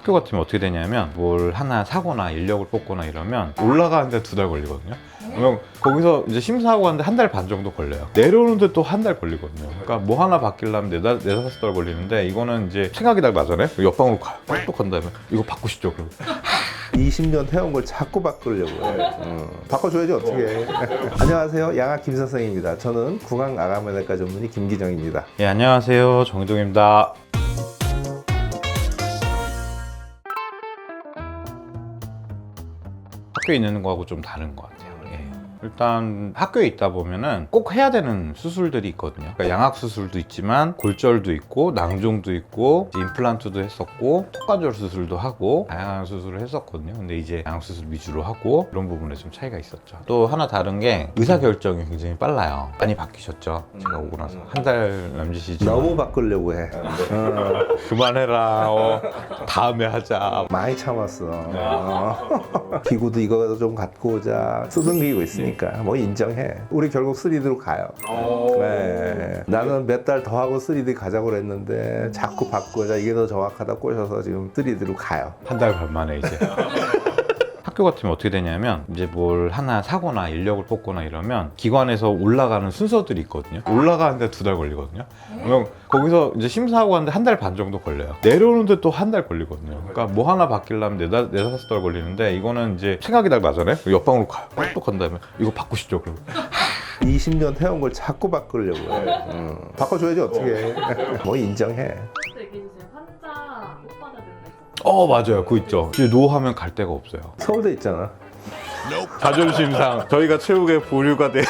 학교 같으면 어떻게 되냐면 뭘 하나 사거나 인력을 뽑거나 이러면 올라가는데 두 달 걸리거든요. 그러면 거기서 이제 심사하고 하는데 한 달 반 정도 걸려요. 내려오는데 또 한 달 걸리거든요. 그러니까 뭐 하나 바뀌려면 네 달, 네 다섯 달 걸리는데 이거는 이제 생각이 딱 나잖아요. 옆방으로 가요. 똑 간 다음에 이거 바꾸시죠. 그럼 20년 해온 걸 자꾸 바꾸려고 해. 음, 바꿔줘야지 어떻게 해. 안녕하세요. 양학 김 선생입니다. 저는 궁합 아가면외과 전문의 김기정입니다. 예, 안녕하세요. 정희동입니다. 학교에 있는 거하고 좀 다른 것 같아요. 예. 일단 학교에 있다 보면은 꼭 해야 되는 수술들이 있거든요. 그러니까 양악 수술도 있지만 골절도 있고 낭종도 있고 임플란트도 했었고 턱관절 수술도 하고 다양한 수술을 했었거든요. 근데 이제 양악 수술 위주로 하고 그런 부분에 좀 차이가 있었죠. 또 하나 다른 게 의사 결정이 굉장히 빨라요. 많이 바뀌셨죠. 제가 오고 나서 한 달 남짓이지만 너무 바꾸려고 해. 어, 그만해라. 어, 다음에 하자. 많이 참았어. 어. 기구도 이거 좀 갖고 오자. 쓰던 기구 있으니까 뭐 인정해. 우리 결국 3D로 가요. 네. 나는 몇 달 더 하고 3D 가자고 그랬는데 자꾸 바꾸자. 이게 더 정확하다 꼬셔서 지금 3D로 가요. 한 달 반 만에 이제. 학교 같으면 어떻게 되냐면 이제 뭘 하나 사거나 인력을 뽑거나 이러면 기관에서 올라가는 순서들이 있거든요. 올라가는데 두 달 걸리거든요. 그러면 거기서 이제 심사하고 하는데 한 달 반 정도 걸려요. 내려오는데 또 한 달 걸리거든요. 그러니까 뭐 하나 바뀌려면 네, 달, 네 다섯 달 걸리는데 이거는 이제 생각이 딱 나잖아요. 옆방으로 가요. 똑간 다음에 이거 바꾸시죠. 그럼 20년 해온 걸 자꾸 바꾸려고 해. 음, 바꿔줘야지 어떻게 해. 뭐 인정해. 어 맞아요. 그거 있죠. 이제 노하면 갈 데가 없어요. 서울대 있잖아. 자존심상 저희가 최후의 보류가 돼.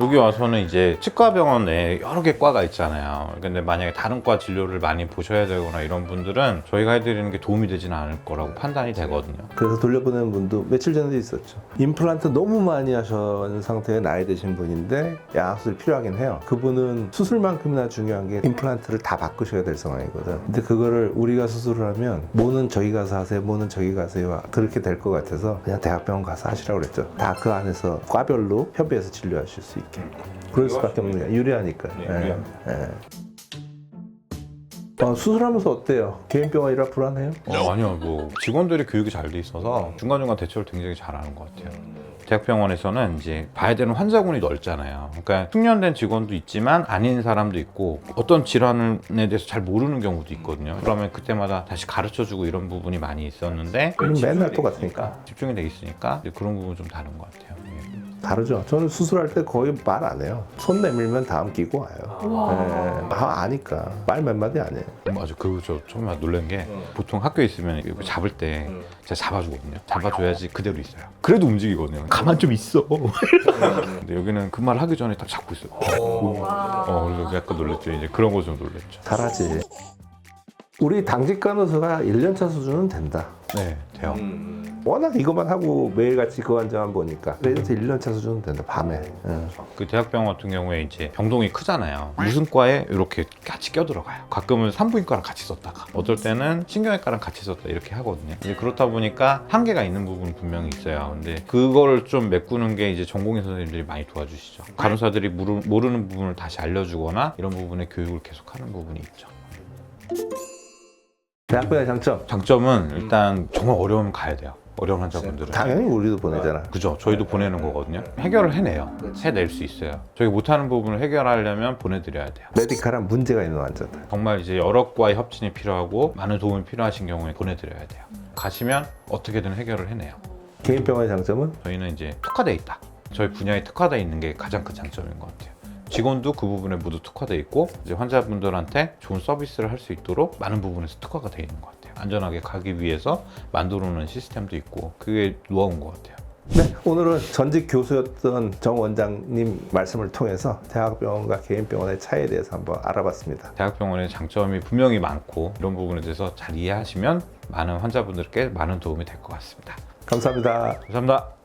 여기 와서는 이제 치과병원에 여러 개 과가 있잖아요. 근데 만약에 다른 과 진료를 많이 보셔야 되거나 이런 분들은 저희가 해드리는 게 도움이 되지는 않을 거라고 판단이 되거든요. 그래서 돌려보내는 분도 며칠 전에도 있었죠. 임플란트 너무 많이 하신 상태의 나이 드신 분인데 양압술이 필요하긴 해요. 그분은 수술만큼이나 중요한 게 임플란트를 다 바꾸셔야 될 상황이거든. 근데 그거를 우리가 수술을 하면 뭐는 저기 가서 하세요, 뭐는 저기 가세요. 그렇게 될 것 같아서 그냥 대학병원 가서 하시라고 그랬죠. 다 그 안에서 과별로 협의해서 진료하실 수 있게. 그럴 수밖에 없는 게 유리하니까. 예, 예. 어, 수술하면서 어때요? 개인병원이라 불안해요? 어, 아니요, 뭐 직원들이 교육이 잘 돼 있어서 중간 중간 대처를 굉장히 잘하는 것 같아요. 대학병원에서는 이제 봐야 되는 환자군이 넓잖아요. 그러니까 숙련된 직원도 있지만 아닌 사람도 있고 어떤 질환에 대해서 잘 모르는 경우도 있거든요. 그러면 그때마다 다시 가르쳐주고 이런 부분이 많이 있었는데 맨날 똑같으니까. 집중이 돼 있으니까 이제 그런 부분 좀 다른 것 같아요. 예. 다르죠. 저는 수술할 때 거의 말 안 해요. 손 내밀면 다음 끼고 와요. 예. 아, 아니까. 말 몇 마디 안 해요. 맞아, 그거 저 처음에 놀란 게 보통 학교에 있으면 이거 잡을 때 제가 잡아주거든요. 잡아줘야지 그대로 있어요. 그래도 움직이거든요. 가만 좀 있어. 근데 여기는 그 말 하기 전에 딱 잡고 있어요. 어, 그래서 약간 놀랬죠. 이제 그런 거 좀 놀랬죠. 잘하지. 우리 당직 간호사가 1년차 수준은 된다. 네, 돼요. 워낙 이것만 하고 매일같이 그 환자만 보니까. 그래서 1년차 수준은 된다. 밤에. 예. 그 대학병 원 같은 경우에 이제 병동이 크잖아요. 무슨 과에 이렇게 같이 껴들어가요. 가끔은 산부인과랑 같이 썼다가 어떨 때는 신경외과랑 같이 썼다 이렇게 하거든요. 이제 그렇다 보니까 한계가 있는 부분은 분명히 있어요. 근데 그거를 좀 메꾸는 게 이제 전공의 선생님들이 많이 도와주시죠. 간호사들이 모르, 모르는 부분을 다시 알려주거나 이런 부분에 교육을 계속하는 부분이 있죠. 대학병의 장점. 장점은 일단 정말 어려우면 가야 돼요. 어려운 환자분들은. 당연히 우리도 보내잖아. 그죠. 저희도 보내는 거거든요. 해결을 해내요. 해낼 수 있어요. 저희 못하는 부분을 해결하려면 보내드려야 돼요. 메디칼한 문제가 있는 환자들. 정말 이제 여러 과의 협진이 필요하고 많은 도움이 필요하신 경우에 보내드려야 돼요. 가시면 어떻게든 해결을 해내요. 개인 병원의 장점은 저희는 이제 특화돼 있다. 저희 분야에 특화돼 있는 게 가장 큰 장점인 것 같아요. 직원도 그 부분에 모두 특화돼 있고 이제 환자분들한테 좋은 서비스를 할 수 있도록 많은 부분에서 특화가 돼 있는 것 같아요. 안전하게 가기 위해서 만들어 놓은 시스템도 있고 그게 노하우인 것 같아요. 네, 오늘은 전직 교수였던 정 원장님 말씀을 통해서 대학병원과 개인병원의 차이에 대해서 한번 알아봤습니다. 대학병원의 장점이 분명히 많고 이런 부분에 대해서 잘 이해하시면 많은 환자분들께 많은 도움이 될 것 같습니다. 감사합니다. 감사합니다.